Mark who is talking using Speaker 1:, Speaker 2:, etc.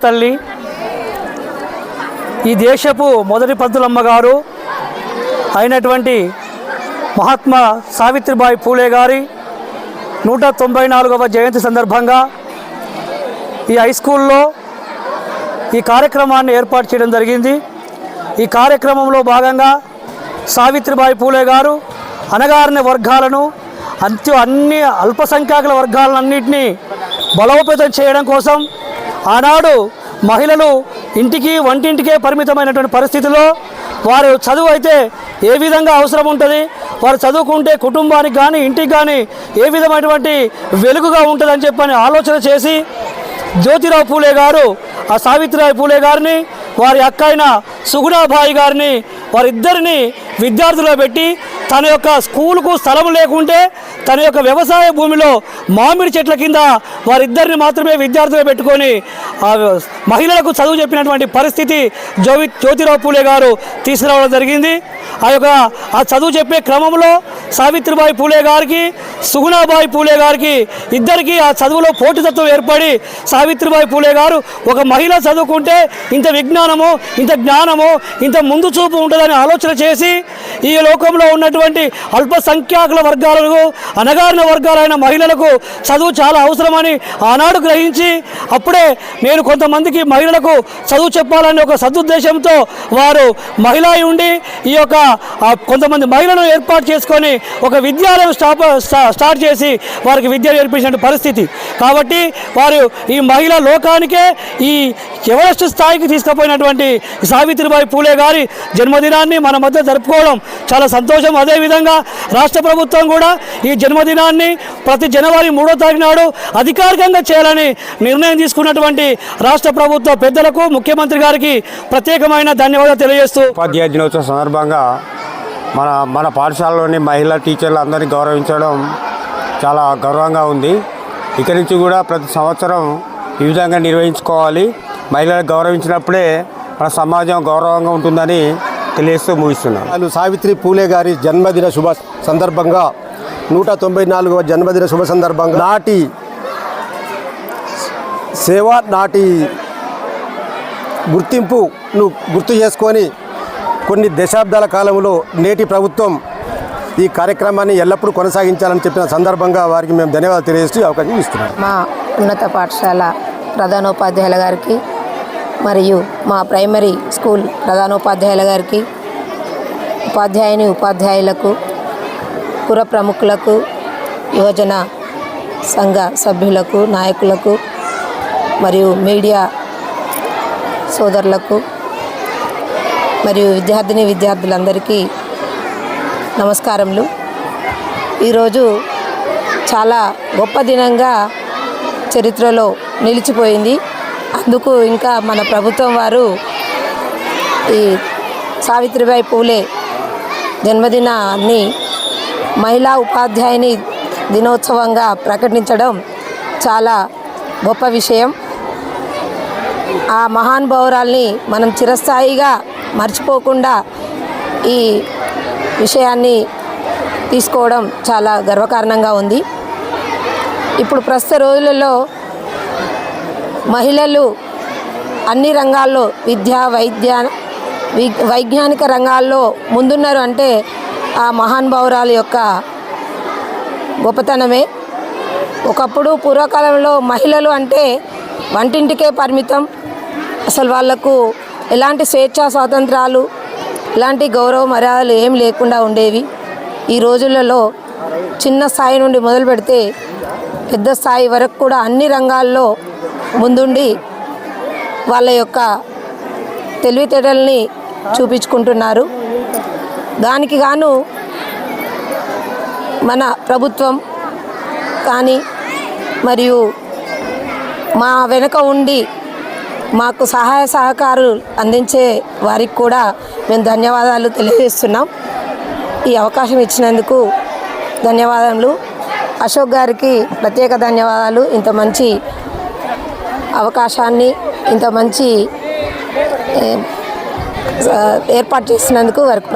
Speaker 1: తల్లి. ఈ దేశపు మొదటి పంతులమ్మ గారు అయినటువంటి మహాత్మా సావిత్రిబాయి పూలే గారి నూట తొంభై నాలుగవ జయంతి సందర్భంగా ఈ హై స్కూల్లో ఈ కార్యక్రమాన్ని ఏర్పాటు చేయడం జరిగింది. ఈ కార్యక్రమంలో భాగంగా సావిత్రిబాయి పూలే గారు అణగారిన వర్గాలను అంత్య అన్ని అల్పసంఖ్యాకుల వర్గాలన్నింటినీ బలోపేతం చేయడం కోసం ఆనాడు మహిళలు ఇంటికి వంటింటికే పరిమితమైనటువంటి పరిస్థితిలో వారు చదువు అయితే ఏ విధంగా అవసరం ఉంటుంది? వారు చదువుకుంటే కుటుంబానికి కానీ ఇంటికి కానీ ఏ విధమైనటువంటి వెలుగుగా ఉంటుందని చెప్పని ఆలోచన చేసి జ్యోతిరావు పూలే గారు ఆ సావిత్రిరావు పూలే గారిని వారి అక్కైన అయిన సుగుణాబాయి గారిని వారిద్దరిని విద్యార్థుల్లో పెట్టి తన యొక్క స్కూలుకు స్థలం లేకుంటే తన యొక్క వ్యవసాయ భూమిలో మామిడి చెట్ల కింద వారిద్దరిని మాత్రమే విద్యార్థులు పెట్టుకొని ఆ మహిళలకు చదువు చెప్పినటువంటి పరిస్థితి జ్యోతి జ్యోతిరావు పూలే గారు తీసుకురావడం జరిగింది. ఆ యొక్క ఆ చదువు చెప్పే క్రమంలో సావిత్రిబాయి పూలే గారికి సుగుణాబాయి పూలే గారికి ఇద్దరికి ఆ చదువులో పోటీతత్వం ఏర్పడి సావిత్రిబాయి పూలే గారు ఒక మహిళ చదువుకుంటే ఇంత విజ్ఞానము ఇంత జ్ఞానము ఇంత ముందు చూపు ఉంటుందని ఆలోచన చేసి ఈ లోకంలో ఉన్నటువంటి అల్పసంఖ్యాకుల వర్గాలకు అనగారిన వర్గాలైన మహిళలకు చదువు చాలా అవసరమని ఆనాడు గ్రహించి అప్పుడే నేను కొంతమందికి మహిళలకు చదువు చెప్పాలనే ఒక సదుద్దేశంతో వారు మహిళ ఉండి ఈ యొక్క కొంతమంది మహిళలను ఏర్పాటు చేసుకొని ఒక విద్యాలయం స్టాప్ స్టార్ట్ చేసి వారికి విద్య నేర్పించిన పరిస్థితి. కాబట్టి వారు ఈ మహిళా లోకానికే ఈ ఎవరెస్ట్ స్థాయికి తీసుకుపోయినటువంటి సావిత్రిబాయి పూలే గారి జన్మదినాన్ని మన మధ్య జరుపుకోవడం చాలా సంతోషం. అదేవిధంగా రాష్ట్ర ప్రభుత్వం కూడా ఈ జన్మదినాన్ని ప్రతి జనవరి మూడో తారీఖు నాడు అధికారికంగా చేయాలని నిర్ణయం తీసుకున్నటువంటి రాష్ట్ర ప్రభుత్వ పెద్దలకు ముఖ్యమంత్రి గారికి ప్రత్యేకమైన ధన్యవాదాలు తెలియజేస్తూ
Speaker 2: ఉపాధ్యాయ దినోత్సవం సందర్భంగా మన మన పాఠశాలలోని మహిళా టీచర్లు అందరినీ గౌరవించడం చాలా గౌరవంగా ఉంది. ఇక్కడి నుంచి కూడా ప్రతి సంవత్సరం ఈ విధంగా నిర్వహించుకోవాలి. మహిళలు గౌరవించినప్పుడే మన సమాజం గౌరవంగా ఉంటుందని తెలియజేస్తూ ముగిస్తున్నాను.
Speaker 3: వాళ్ళు సావిత్రి పూలే గారి జన్మదిన శుభ సందర్భంగా నూట తొంభై నాలుగవ జన్మదిన శుభ సందర్భంగా నాటి సేవ నాటి గుర్తింపును గుర్తు చేసుకొని కొన్ని దశాబ్దాల కాలంలో నేటి ప్రభుత్వం ఈ కార్యక్రమాన్ని ఎల్లప్పుడూ కొనసాగించాలని చెప్పిన సందర్భంగా వారికి మేము ధన్యవాదాలు తెలియజేస్తూ అవకాశం ఇస్తున్నాం.
Speaker 4: మా ఉన్నత పాఠశాల ప్రధానోపాధ్యాయుల గారికి మరియు మా ప్రైమరీ స్కూల్ ప్రధానోపాధ్యాయుల గారికి ఉపాధ్యాయుని ఉపాధ్యాయులకు పుర ప్రముఖులకు యువజన సంఘ సభ్యులకు నాయకులకు మరియు మీడియా సోదరులకు మరియు విద్యార్థిని విద్యార్థులందరికీ నమస్కారములు. ఈరోజు చాలా గొప్ప దినంగా చరిత్రలో నిలిచిపోయింది. అందుకు ఇంకా మన ప్రభుత్వం వారు ఈ సావిత్రిబాయి పూలే జన్మదినాన్ని మహిళా ఉపాధ్యాయుని దినోత్సవంగా ప్రకటించడం చాలా గొప్ప విషయం. ఆ మహానుభావురాల్ని మనం చిరస్థాయిగా మర్చిపోకుండా ఈ విషయాన్ని తీసుకోవడం చాలా గర్వకారణంగా ఉంది. ఇప్పుడు ప్రస్తుత రోజులలో మహిళలు అన్ని రంగాల్లో విద్య వైద్య వైజ్ఞానిక రంగాల్లో ముందున్నారు అంటే ఆ మహానుభావురాల యొక్క గొప్పతనమే. ఒకప్పుడు పూర్వకాలంలో మహిళలు అంటే వంటింటికే పరిమితం. అసలు వాళ్ళకు ఎలాంటి స్వేచ్ఛా స్వాతంత్రాలు ఇలాంటి గౌరవ మర్యాదలు ఏం లేకుండా ఉండేవి. ఈ రోజులలో చిన్న స్థాయి నుండి మొదలు పెడితే పెద్ద స్థాయి వరకు కూడా అన్ని రంగాల్లో ముందుండి వాళ్ళ యొక్క తెలివితేటల్ని చూపించుకుంటున్నారు. దానికి గాను మన ప్రభుత్వం కానీ మరియు మా వెనుక ఉండి మాకు సహాయ సహకారాలు అందించే వారికి కూడా మేము ధన్యవాదాలు తెలియజేస్తున్నాం. ఈ అవకాశం ఇచ్చినందుకు ధన్యవాదములు. అశోక్ గారికి ప్రత్యేక ధన్యవాదాలు. ఇంత మంచి అవకాశాన్ని ఇంత మంచి ఏర్పాటు చేసినందుకు వారికి